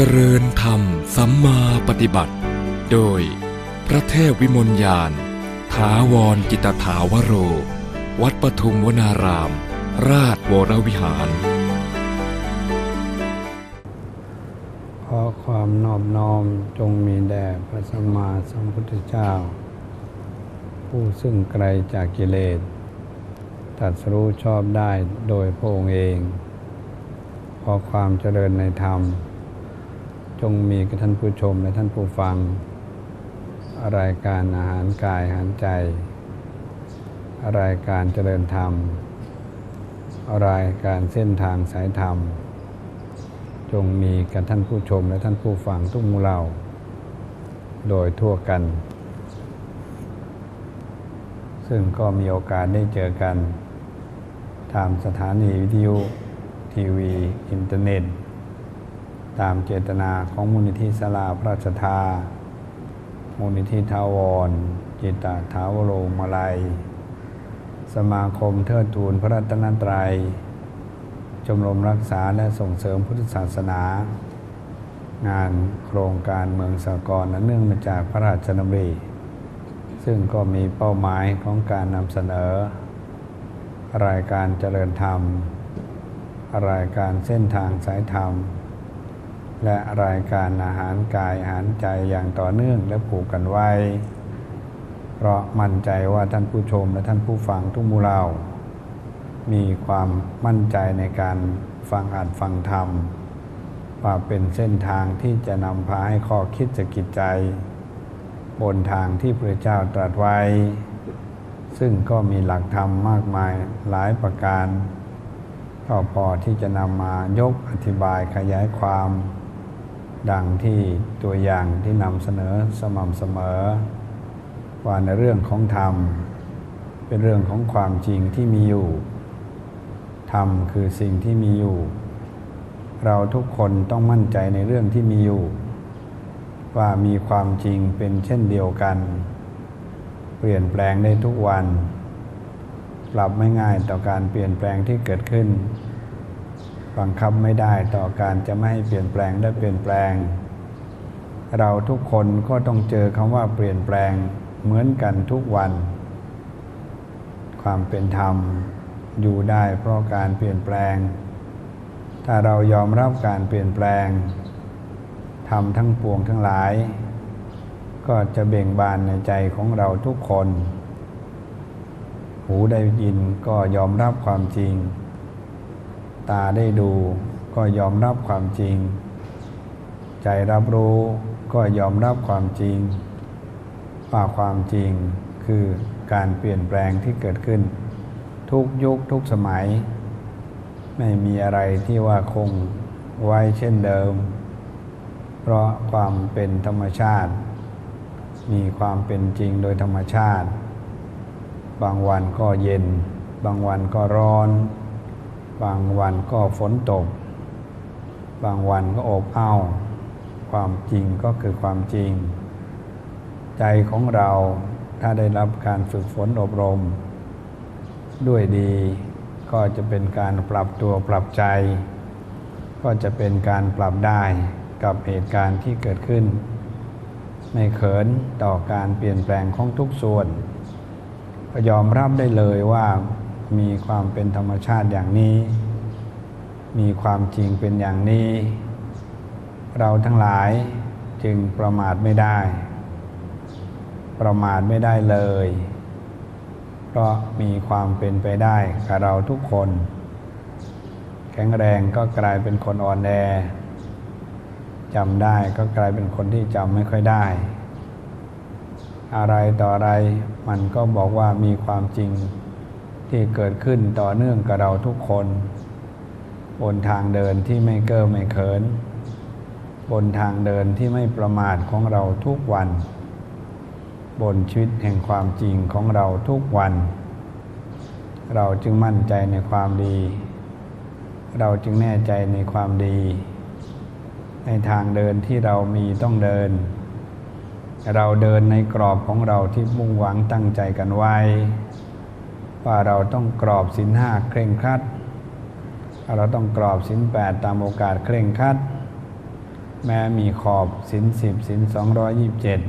จริญธรรมสัมมาปฏิบัติ โดย พระเทพวิมลยานถาวรจิตถาวโร วัดปทุมวนาราม ราชวรวิหาร ขอความนอบน้อมจงมีแด่พระสัมมาสัมพุทธเจ้า ผู้ซึ่งไกลจากกิเลสตัดสรู้ชอบได้โดยพระองค์เอง ขอความเจริญในธรรม จงมีกับท่านผู้ชมและท่านผู้ฟัง รายการอาหารกายอาหารใจ รายการเจริญธรรม รายการเส้นทางสายธรรม จงมีกับท่านผู้ชมและท่านผู้ฟังทุกหมู่เหล่า โดยทั่วกัน ซึ่งก็มีโอกาสได้เจอกัน ตามสถานีวิทยุทีวี อินเทอร์เน็ต ตามเจตนาของมูลนิธิสลาพระราชทา มูลนิธิทาวร จิตตถาวโรมาลัย สมาคมเทิดทูนพระรัตนตรัย ชมรมรักษาและส่งเสริมพุทธศาสนา งานโครงการเมืองสากลนั้นเนื่องมาจากพระราชดำริซึ่งก็มีเป้าหมายของการนำเสนอ รายการเจริญธรรม รายการเส้นทางสายธรรม และรายการอาหารกายอาหารใจอย่างต่อเนื่องและผูกกันไว้ เพราะมั่นใจว่าท่านผู้ชมและท่านผู้ฟังทุกมู่เหล่ามีความมั่นใจในการฟังอ่านฟังธรรม ว่าเป็นเส้นทางที่จะนำพาให้ข้อคิดจะกิจใจ บนทางที่พระเจ้าตรัสไว้ ซึ่งก็มีหลักธรรมมากมายหลายประการก็พอที่จะนำมายกอธิบายขยายความ ดังที่ตัวอย่างที่นำเสนอสม่ำเสมอ ว่าในเรื่องของธรรม เป็นเรื่องของความจริงที่มีอยู่ ธรรมคือสิ่งที่มีอยู่ เราทุกคนต้องมั่นใจในเรื่องที่มีอยู่ ว่ามีความจริงเป็นเช่นเดียวกัน เปลี่ยนแปลงได้ทุกวันปรับไม่ง่ายต่อการเปลี่ยนแปลงที่เกิดขึ้น บังคับไม่ได้ต่อการจะไม่ให้เปลี่ยนแปลงและเปลี่ยนแปลง เราทุกคนก็ต้องเจอคำว่าเปลี่ยนแปลงเหมือนกันทุกวัน ความเป็นธรรมอยู่ได้เพราะการเปลี่ยนแปลง ถ้าเรายอมรับการเปลี่ยนแปลงทำทั้งปวงทั้งหลาย ก็จะเบ่งบานในใจของเราทุกคน หูได้ยินก็ยอมรับความจริง ตาได้ดู ก็ยอมรับความจริง ใจรับรู้ก็ยอมรับความจริงว่าความจริงคือการเปลี่ยนแปลงที่เกิดขึ้น ทุกยุคทุกสมัย ไม่มีอะไรที่ว่าคงไว้เช่นเดิม เพราะความเป็นธรรมชาติ มีความเป็นจริงโดยธรรมชาติ บางวันก็เย็น บางวันก็ร้อน บางวันก็ฝนตก บางวันก็อบอ้าวความจริงก็คือความจริง ใจของเราถ้าได้รับการฝึกฝนอบรม ด้วยดีก็จะเป็นการปรับตัวปรับใจ ก็จะเป็นการปรับได้กับเหตุการณ์ที่เกิดขึ้น ไม่เขินต่อการเปลี่ยนแปลงของทุกส่วนยอมรับได้เลยว่า มีความเป็นธรรมชาติอย่างนี้ มีความจริงเป็นอย่างนี้ เราทั้งหลายจึงประมาทไม่ได้ ประมาทไม่ได้เลย เพราะมีความเป็นไปได้กับเราทุกคน แข็งแรงก็กลายเป็นคนอ่อนแอจำได้ก็กลายเป็นคนที่จำไม่ค่อยได้ อะไรต่ออะไรมันก็บอกว่ามีความจริง ที่เกิดขึ้นต่อเนื่องกับเราทุกคน บนทางเดินที่ไม่เก้อไม่เขิน บนทางเดินที่ไม่ประมาทของเราทุกวัน บนชีวิตแห่งความจริงของเราทุกวัน เราจึงมั่นใจในความดี เราจึงแน่ใจในความดี ในทางเดินที่เรามีต้องเดิน เราเดินในกรอบของเราที่มุ่งหวังตั้งใจกันไว้ ว่าเราต้องกรอบสินห้าเคร่งครัด เราต้องกรอบสินแปดตามโอกาสเคร่งครัด แม้มีขอบสินสิบสินสองร้อยยิบเจ็ด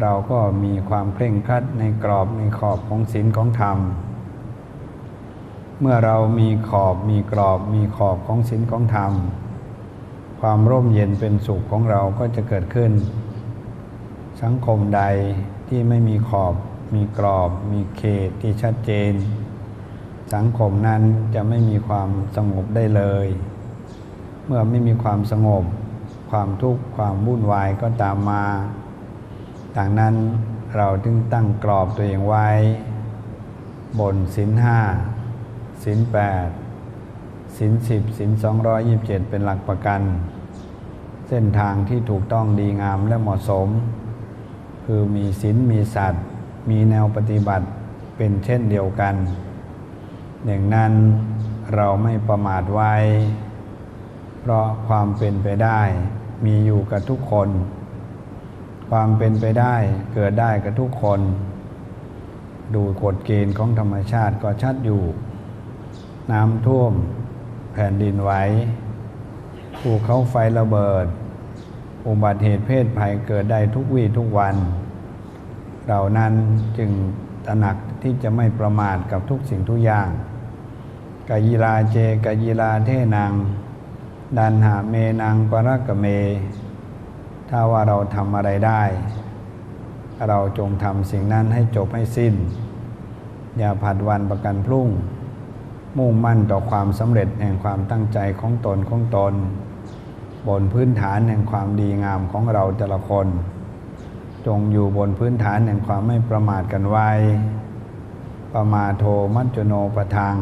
เราก็มีความเคร่งครัดในกรอบในขอบของศีลของธรรม เมื่อเรามีขอบมีกรอบมีขอบของศีลของธรรม ความร่มเย็นเป็นสุขของเราก็จะเกิดขึ้น สังคมใดที่ไม่มีขอบ มีกรอบมีเขตที่ชัดเจน สังคมนั้นจะไม่มีความสงบได้เลย เมื่อไม่มีความสงบ ความทุกข์ความวุ่นวายก็ตามมาดังนั้นเราจึงตั้งกรอบตัวเองไว้ บนสินห้าสินแปดสินสิบสินสองร้อยยิบเจ็ดเป็นหลักประกัน เส้นทางที่ถูกต้องดีงามและเหมาะสม คือมีศีลมีสัตว์ มีแนวปฏิบัติเป็นเช่นเดียวกันอย่างนั้นเราไม่ประมาทไว้ เพราะความเป็นไปได้ มีอยู่กับทุกคน ความเป็นไปได้เกิดได้กับทุกคน ดูกฎเกณฑ์ของธรรมชาติก็ชัดอยู่ น้ำท่วม แผ่นดินไหวภูเขาไฟระเบิด อุบัติเหตุเพศภัยเกิดได้ทุกวี่ทุกวัน เรานั้นจึงตระหนักที่จะไม่ประมาทกับทุกสิ่งทุกอย่างกายีลาเจกายีลาเทนังดันหาเมนังปรกกะเม ถ้าว่าเราทำอะไรได้ เราจงทำสิ่งนั้นให้จบให้สิ้น อย่าผัดวันประกันพรุ่ง มุ่งมั่นต่อความสำเร็จแห่งความตั้งใจของตนของตน บนพื้นฐานแห่งความดีงามของเราแต่ละคน จงอยู่บนพื้นฐานแห่งความไม่ประมาทกันไว้ ประมาโทมัจจโนประทัง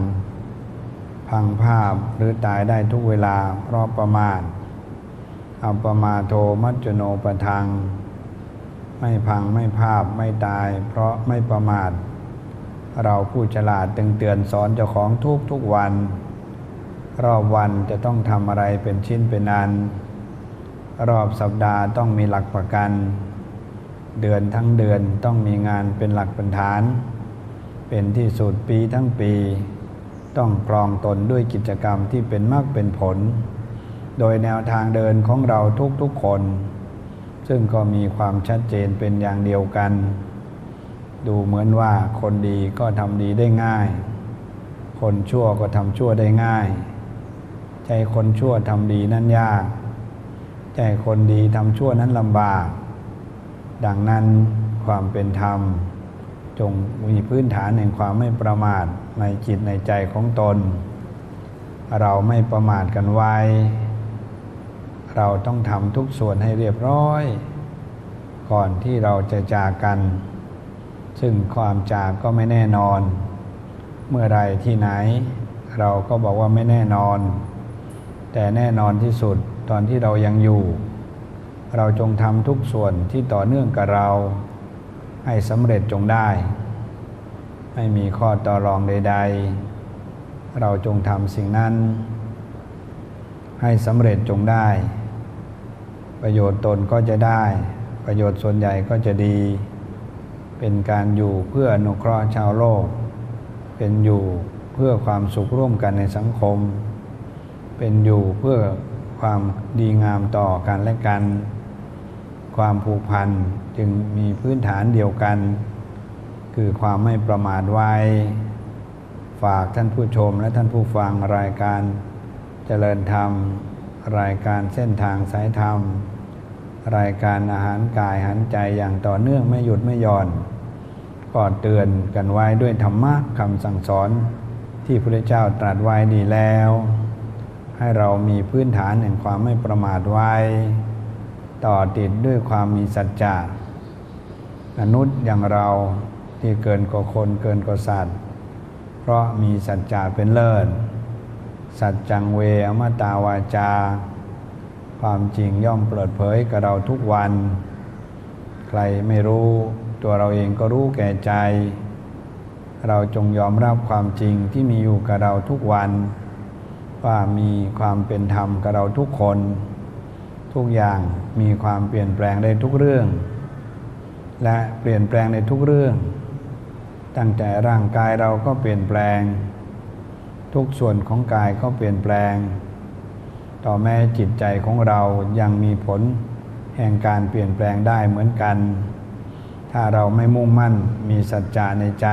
พังภาพหรือตายได้ทุกเวลาเพราะประมาทอัปมาโทมัจจโนประทัง ไม่พังไม่ภาพไม่ตายเพราะไม่ประมาท เราผู้ฉลาดตึงเตือนสอนเจ้าของทุกทุกวัน รอบวันจะต้องทำอะไรเป็นชิ้นเป็นอัน รอบสัปดาห์ต้องมีหลักประกัน เดือนทั้งเดือนต้องมีงานเป็นหลักเป็นฐาน เป็นที่สุดปีทั้งปี ต้องครองตนด้วยกิจกรรมที่เป็นมากเป็นผล โดยแนวทางเดินของเราทุกๆคน ซึ่งก็มีความชัดเจนเป็นอย่างเดียวกัน ดูดูเหมือนว่าคนดีก็ทำดีได้ง่าย คนชั่วก็ทำชั่วได้ง่าย ใจคนชั่วทำดีนั้นยาก ใจคนดีทำชั่วนั้นลำบาก ดังนั้นความเป็นธรรม จงมีพื้นฐานแห่งความไม่ประมาทในจิตในใจของตน เราไม่ประมาทกันไว้ เราต้องทำทุกส่วนให้เรียบร้อย ก่อนที่เราจะจากกัน ซึ่งความจากก็ไม่แน่นอน เมื่อไรที่ไหน เราก็บอกว่าไม่แน่นอน แต่แน่นอนที่สุดตอนที่เรายังอยู่ เราจงทำทุกส่วนที่ต่อเนื่องกับเรา ให้สำเร็จจงได้ ไม่มีข้อต่อรองใด ๆ เราจงทำสิ่งนั้น ให้สำเร็จจงได้ ประโยชน์ตนก็จะได้ ประโยชน์ส่วนใหญ่ก็จะดี เป็นการอยู่เพื่ออนุเคราะห์ชาวโลก เป็นอยู่เพื่อความสุขร่วมกันในสังคม เป็นอยู่เพื่อความดีงามต่อกันและกัน ความผูกพันจึงมีพื้นฐานเดียวกัน คือความไม่ประมาทไว้ ฝากท่านผู้ชมและท่านผู้ฟังรายการเจริญธรรม รายการเส้นทางสายธรรม รายการอาหารกายอาหารใจอย่างต่อเนื่องไม่หยุดไม่หย่อนก็เตือนกันไว้ด้วยธรรมะคำสั่งสอนที่พระเจ้าตรัสไว้ดีแล้ว ให้เรามีพื้นฐานแห่งความไม่ประมาทไว้ ต่อติดด้วยความมีสัจจะมนุษย์อย่างเราที่เกินกว่าคนเกินกว่าสัตว์ เพราะมีสัจจะเป็นเลิศ สัจจังเวอมตาวาจา ความจริงย่อมเปิดเผยกับเราทุกวัน ใครไม่รู้ตัวเราเองก็รู้แก่ใจ เราจงยอมรับความจริงที่มีอยู่กับเราทุกวัน ว่ามีความเป็นธรรมกับเราทุกคน ทุกอย่างมีความเปลี่ยนแปลงได้ทุกเรื่อง และเปลี่ยนแปลงในทุกเรื่อง ตั้งแต่ร่างกายเราก็เปลี่ยนแปลง ทุกส่วนของกายก็เปลี่ยนแปลง ต่อแม้จิตใจของเรายังมีผลแห่งการเปลี่ยนแปลงได้เหมือนกัน ถ้าเราไม่มุ่งมั่นมีสัจจะในใจ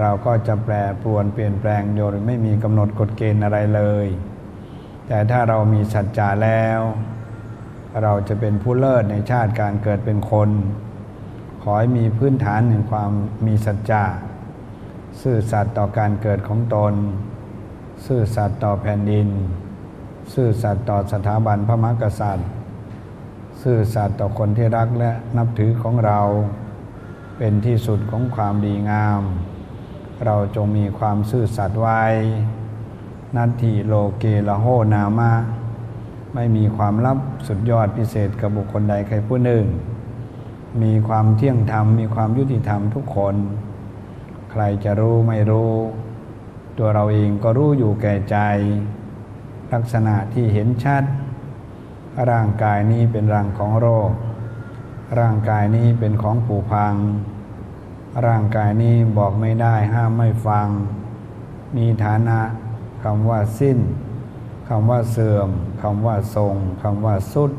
เราก็จะแปรปรวนเปลี่ยนแปลงโดยไม่มีกำหนดกฎเกณฑ์อะไรเลย แต่ถ้าเรามีสัจจะแล้ว เราจะเป็นผู้เลิศในชาติการเกิดเป็นคน ขอให้มีพื้นฐานแห่งความมีสัจจะซื่อสัตย์ต่อการเกิดของตน ซื่อสัตย์ต่อแผ่นดิน ซื่อสัตย์ต่อสถาบันพระมหากษัตริย์ ซื่อสัตย์ต่อคนที่รักและนับถือของเรา เป็นที่สุดของความดีงาม เราจงมีความซื่อสัตย์ไว้ นัตถิโลเกละโหนามะไม่มีความลับสุดยอดพิเศษกับบุคคลใดใครผู้หนึ่ง มีความเที่ยงธรรม มีความยุติธรรมทุกคน ใครจะรู้ไม่รู้ ตัวเราเองก็รู้อยู่แก่ใจ ลักษณะที่เห็นชัด ร่างกายนี้เป็นรังของโรค ร่างกายนี้เป็นของผุพัง ร่างกายนี้บอกไม่ได้ห้ามไม่ฟัง มีฐานะ คำว่าสิ้นคำว่าเสื่อมคำว่าทรงคำว่าสุด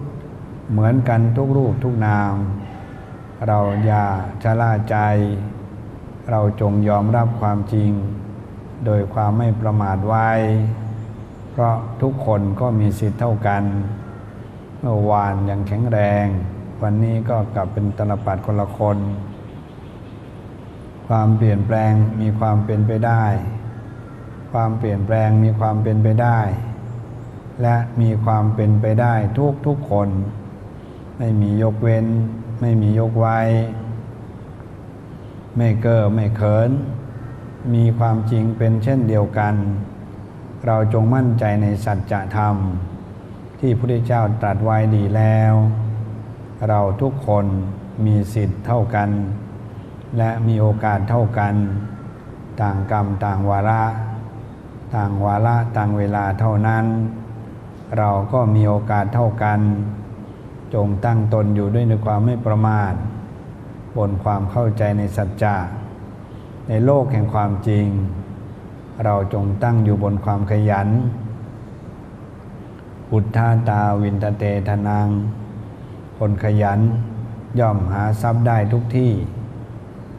เหมือนกันทุกรูปทุกนาม เราอย่าชะล่าใจ เราจงยอมรับความจริง โดยความไม่ประมาทไว้ เพราะทุกคนก็มีสิทธิ์เท่ากัน เมื่อวานยังแข็งแรง วันนี้ก็กลับเป็นตลปัดคนละคน ความเปลี่ยนแปลงมีความเป็นไปได้ ความเปลี่ยนแปลงมีความเป็นไปได้ และมีความเป็นไปได้ทุกทุกคน ไม่มียกเว้น ไม่มียกไว้ ไม่เก้อไม่เขิน มีความจริงเป็นเช่นเดียวกัน เราจงมั่นใจในสัจธรรม ที่พระพุทธเจ้าตรัสไว้ดีแล้ว เราทุกคนมีสิทธิ์เท่ากัน และมีโอกาสเท่ากัน ต่างกรรมต่างวาระ ต่างวาระต่างเวลาเท่านั้น เราก็มีโอกาสเท่ากัน จงตั้งตนอยู่ด้วยในความไม่ประมาท บนความเข้าใจในสัจจะในโลกแห่งความจริง เราจงตั้งอยู่บนความขยัน อุทธาตาวินตเตทนังคนขยันย่อมหาทรัพย์ได้ทุกที่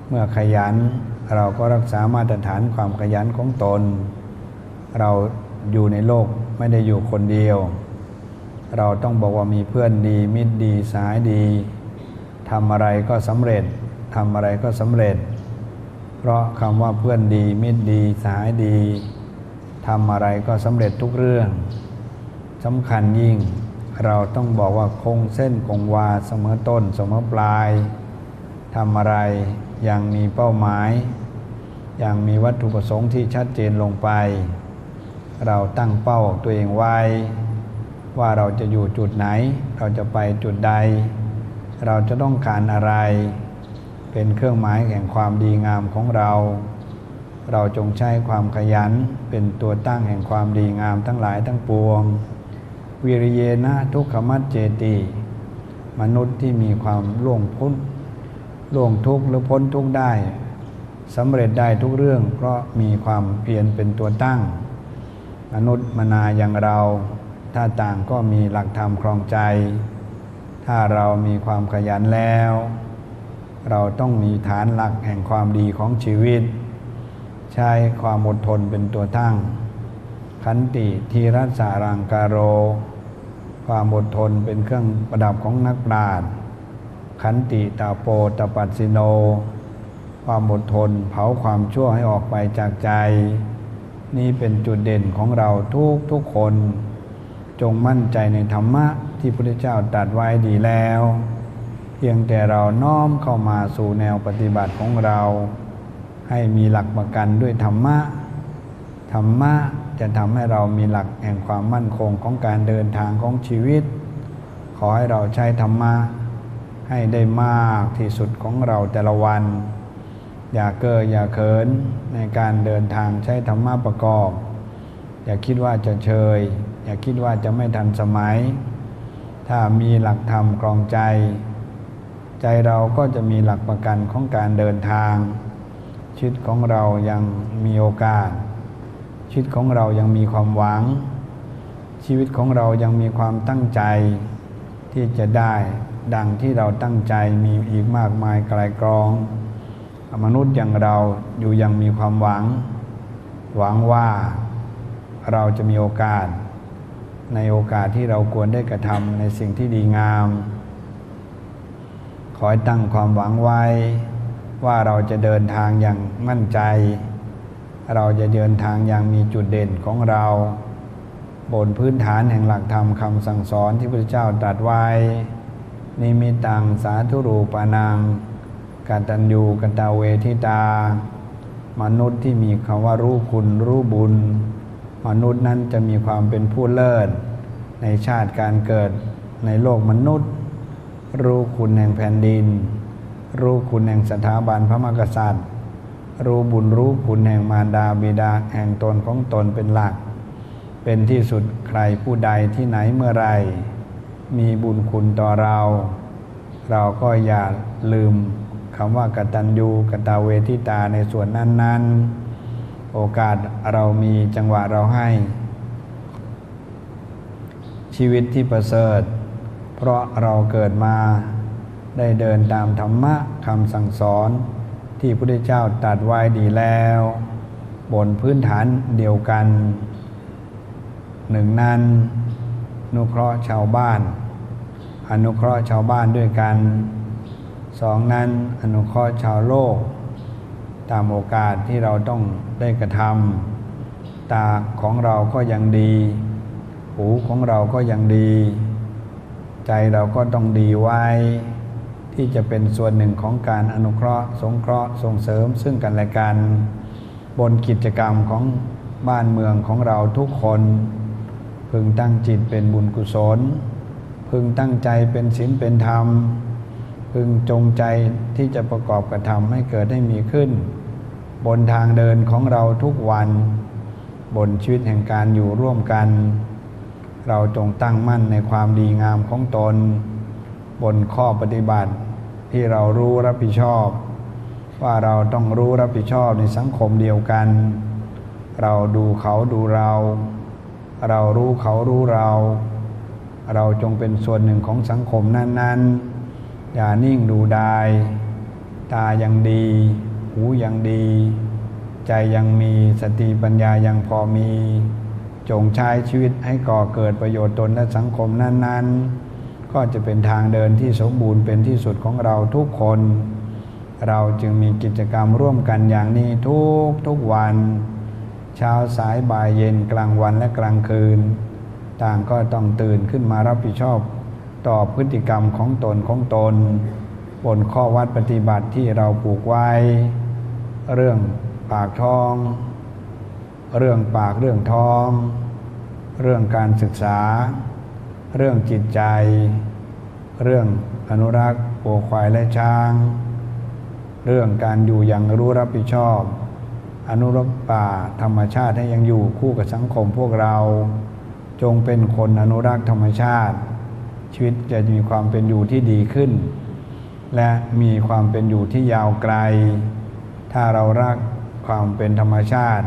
คมื่อขยันเราก็รักษามาตรฐานความขยันของตน เราอยู่ในโลกไม่ได้อยู่คนเดียว เราต้องบอกว่ามีเพื่อนดี มิตรดีสายดีทำอะไรก็สำเร็จทำอะไรก็สำเร็จ เพราะคำว่าเพื่อนดี มิตรดีสายดีทำอะไรก็สำเร็จทุกเรื่องสำคัญยิ่ง เราต้องบอกว่าคงเส้นคงวาเสมอต้นเสมอปลายทำอะไรอย่างมีเป้าหมาย อย่างมีวัตถุประสงค์ที่ชัดเจนลงไป เราตั้งเป้าตัวเองไว้ ว่าเราจะอยู่จุดไหน เราจะไปจุดใด เราจะต้องการอะไร เป็นเครื่องหมายแห่งความดีงามของเรา เราจงใช้ความขยันเป็นตัวตั้งแห่งความดีงามทั้งหลายทั้งปวง วิริเยนะทุกขมัจเจติ มนุษย์ที่มีความล่วงพ้นล่วงทุกข์หรือพ้นทุกข์ได้สำเร็จได้ทุกเรื่องเพราะมีความเพียรเป็นตัวตั้ง มนุษย์มนาอย่างเรา ถ้าต่างก็มีหลักธรรมครองใจ ถ้าเรามีความขยันแล้ว เราต้องมีฐานหลักแห่งความดีของชีวิต ใช้ความอดทนเป็นตัวตั้ง ขันติทีรัสารังการโร ความอดทนเป็นเครื่องประดับของนักปราชญ์ขันติตาโปตปัสสิโน ความอดทนเผาความชั่วให้ออกไปจากใจ นี่เป็นจุดเด่นของเราทุกทุกคน จงมั่นใจในธรรมะที่พระพุทธเจ้าตรัสไว้ดีแล้ว เพียงแต่เราน้อมเข้ามาสู่แนวปฏิบัติของเรา ให้มีหลักประกันด้วยธรรมะ ธรรมะจะทำให้เรามีหลักแห่งความมั่นคงของการเดินทางของชีวิต ขอให้เราใช้ธรรมะให้ได้มากที่สุดของเราแต่ละวัน อย่าเกออย่าเขินในการเดินทางใช้ธรรมะประกอบ อย่าคิดว่าจะเชย อย่าคิดว่าจะไม่ทันสมัย ถ้ามีหลักธรรมกรองใจ ใจเราก็จะมีหลักประกันของการเดินทางชีวิตของเรายังมีโอกาส ชีวิตของเรายังมีความหวัง ชีวิตของเรายังมีความตั้งใจ ที่จะได้ดังที่เราตั้งใจมีอีกมากมายไกลกรอง มนุษย์อย่างเราอยู่ยังมีความหวัง หวังว่าเราจะมีโอกาส ในโอกาสที่เราควรได้กระทำในสิ่งที่ดีงาม ขอให้ตั้งความหวังไว้ ว่าเราจะเดินทางอย่างมั่นใจ เราจะเดินทางอย่างมีจุดเด่นของเรา บนพื้นฐานแห่งหลักธรรมคำสั่งสอนที่พระเจ้าตรัสไว้นิมิตังสาธุรูปานัง กาตัญญูกตาเวทิตา มนุษย์ที่มีคำว่ารู้คุณรู้บุญ มนุษย์นั้นจะมีความเป็นผู้เลิศ ในชาติการเกิดในโลกมนุษย์ รู้คุณแห่งแผ่นดิน รู้คุณแห่งสถาบันพระมหากษัตริย์ รู้บุญรู้คุณแห่งมารดาบิดาแห่งตนของตนเป็นหลัก เป็นที่สุดใครผู้ใดที่ไหนเมื่อไรมีบุญคุณต่อเรา เราก็อย่าลืม คำว่ากตัญญูกตาเวทิตาในส่วนนั้น ๆ โอกาสเรามีจังหวะเราให้ ชีวิตที่ประเสริฐ เพราะเราเกิดมาได้เดินตามธรรมะคำสั่งสอนที่พระพุทธเจ้าตรัสไว้ดีแล้ว บนพื้นฐานเดียวกัน หนึ่งนั้นนุเคราะห์ชาวบ้าน อนุเคราะห์ชาวบ้านด้วยกัน สองนั้นอนุเคราะห์ชาวโลก ตามโอกาสที่เราต้องได้กระทำตาของเราก็ยังดี หูของเราก็ยังดี ใจเราก็ต้องดีไว้ ที่จะเป็นส่วนหนึ่งของการอนุเคราะห์ สงเคราะห์ส่งเสริมซึ่งกันและกัน บนกิจกรรมของบ้านเมืองของเราทุกคน พึงตั้งจิตเป็นบุญกุศล พึงตั้งใจเป็นศีลเป็นธรรม พึงจงใจที่จะประกอบกระทำให้เกิดให้มีขึ้น บนทางเดินของเราทุกวัน บนชีวิตแห่งการอยู่ร่วมกัน เราจงตั้งมั่นในความดีงามของตน บนข้อปฏิบัติที่เรารู้รับผิดชอบ ว่าเราต้องรู้รับผิดชอบในสังคมเดียวกัน เราดูเขาดูเรา เรารู้เขารู้เรา เราจงเป็นส่วนหนึ่งของสังคมนั้น ๆ อย่านิ่งดูดาย ตายังดี หูยังดี ใจยังมีสติปัญญายังพอมี จงใช้ชีวิตให้ก่อเกิดประโยชน์ตนและสังคมนั้นๆ ก็จะเป็นทางเดินที่สมบูรณ์เป็นที่สุดของเราทุกคน เราจึงมีกิจกรรมร่วมกันอย่างนี้ทุกทุกวัน เช้าสายบ่ายเย็นกลางวันและกลางคืน ต่างก็ต้องตื่นขึ้นมารับผิดชอบ ต่อพฤติกรรมของตนของตน บนข้อวัดปฏิบัติที่เราปลูกไว้ เรื่องปากท้อง เรื่องปากเรื่องท้อง เรื่องการศึกษา เรื่องจิตใจ เรื่องอนุรักษ์ปัวควายและช้าง เรื่องการอยู่อย่างรู้รับผิดชอบ อนุรักษ์ป่าธรรมชาติให้ยังอยู่คู่กับสังคมพวกเรา จงเป็นคนอนุรักษ์ธรรมชาติ ชีวิตจะมีความเป็นอยู่ที่ดีขึ้น และมีความเป็นอยู่ที่ยาวไกล ถ้าเรารักความเป็นธรรมชาติ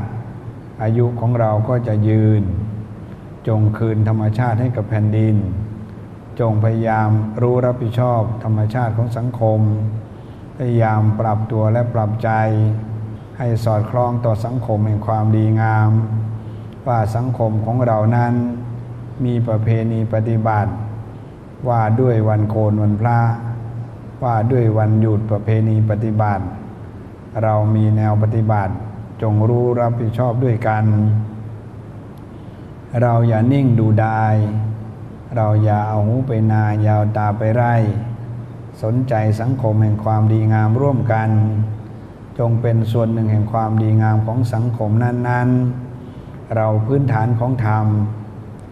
อายุของเราก็จะยืน จงคืนธรรมชาติให้กับแผ่นดิน จงพยายามรู้รับผิดชอบธรรมชาติของสังคม พยายามปรับตัวและปรับใจ ให้สอดคล้องต่อสังคมแห่งความดีงาม ว่าสังคมของเรานั้นมีประเพณีปฏิบัติ ว่าด้วยวันโกนวันพระว่าด้วยวันหยุดประเพณีปฏิบัติ เรามีแนวปฏิบัติ จงรู้รับผิดชอบด้วยกัน เราอย่านิ่งดูดาย เราอย่าเอาหูไปนายาวตาไปไร่ สนใจสังคมแห่งความดีงามร่วมกัน จงเป็นส่วนหนึ่งแห่งความดีงามของสังคมนั้นๆ เราพื้นฐานของธรรม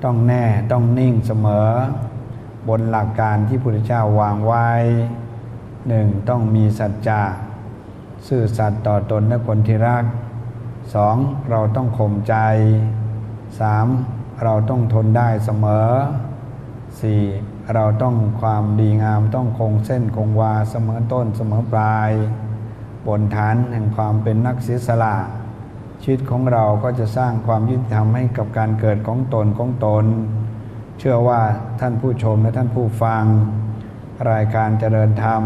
ต้องแน่ต้องนิ่งเสมอ บนหลักการที่พระพุทธเจ้าวางไว้หนึ่งต้องมีสัจจะซื่อสัตย์ต่อตนและคนที่รักสองเราต้องข่มใจสามเราต้องทนได้เสมอสี่เราต้องความดีงามต้องคงเส้นคงวาเสมอต้นเสมอปลาย บนฐานแห่งความเป็นนักเสียสละชีวิตของเราก็จะสร้างความยุติธรรมให้กับการเกิดของตนของตน เชื่อว่า ท่านผู้ชมและท่านผู้ฟัง รายการเจริญธรรม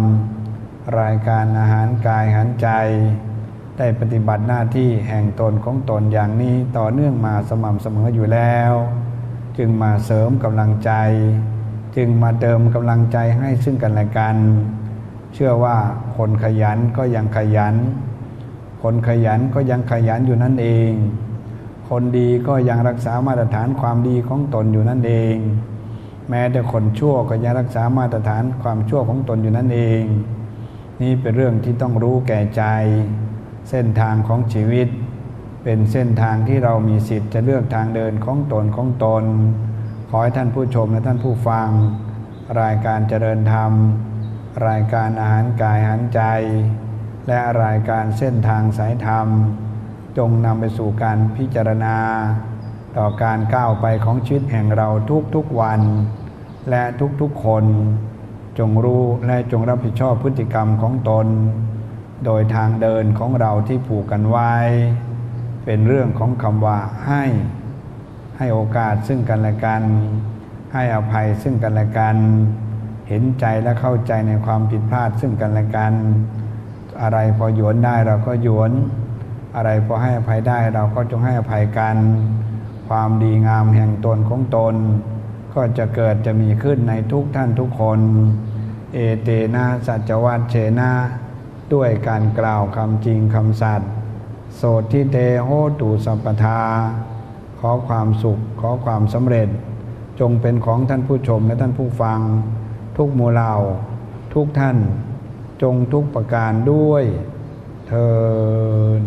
รายการอาหารกายอาหารใจ ได้ปฏิบัติหน้าที่แห่งตนของตนอย่างนี้ต่อเนื่องมาสม่ำเสมออยู่แล้ว จึงมาเสริมกำลังใจ จึงมาเติมกำลังใจให้ซึ่งกันและกัน เชื่อว่าคนขยันก็ยังขยัน คนขยันก็ยังขยันอยู่นั่นเอง คนดีก็ยังรักษามาตรฐานความดีของตนอยู่นั่นเอง แม้แต่คนชั่วก็ยังรักษามาตรฐานความชั่วของตนอยู่นั่นเอง นี่เป็นเรื่องที่ต้องรู้แก่ใจ เส้นทางของชีวิต เป็นเส้นทางที่เรามีสิทธิ์จะเลือกทางเดินของตนของตน ขอให้ท่านผู้ชมและท่านผู้ฟัง รายการเจริญธรรม รายการอาหารกายอาหารใจ และรายการเส้นทางสายธรรม จงนำไปสู่การพิจารณา ต่อการก้าวไปของชีวิตแห่งเราทุกๆวัน และทุกๆคนจงรู้และจงรับผิดชอบพฤติกรรมของตน โดยทางเดินของเราที่ผูกกันไว้ เป็นเรื่องของคำว่าให้ ให้โอกาสซึ่งกันและกัน ให้อภัยซึ่งกันและกัน เห็นใจและเข้าใจในความผิดพลาดซึ่งกันและกัน อะไรพอหยวนได้เราก็หยวน อะไรพอให้อภัยได้เราก็จงให้อภัยกัน ความดีงามแห่งตนของตน ก็จะเกิดจะมีขึ้นในทุกท่านทุกคน เอเตนะสัจวัตเชนะด้วยการกล่าวคำจริงคำสัตย์โสดทิเตโหตุสัมปทา ขอความสุขขอความสำเร็จ จงเป็นของท่านผู้ชมและท่านผู้ฟัง ทุกหมู่เหล่าทุกท่านจงทุกประการด้วยเทิน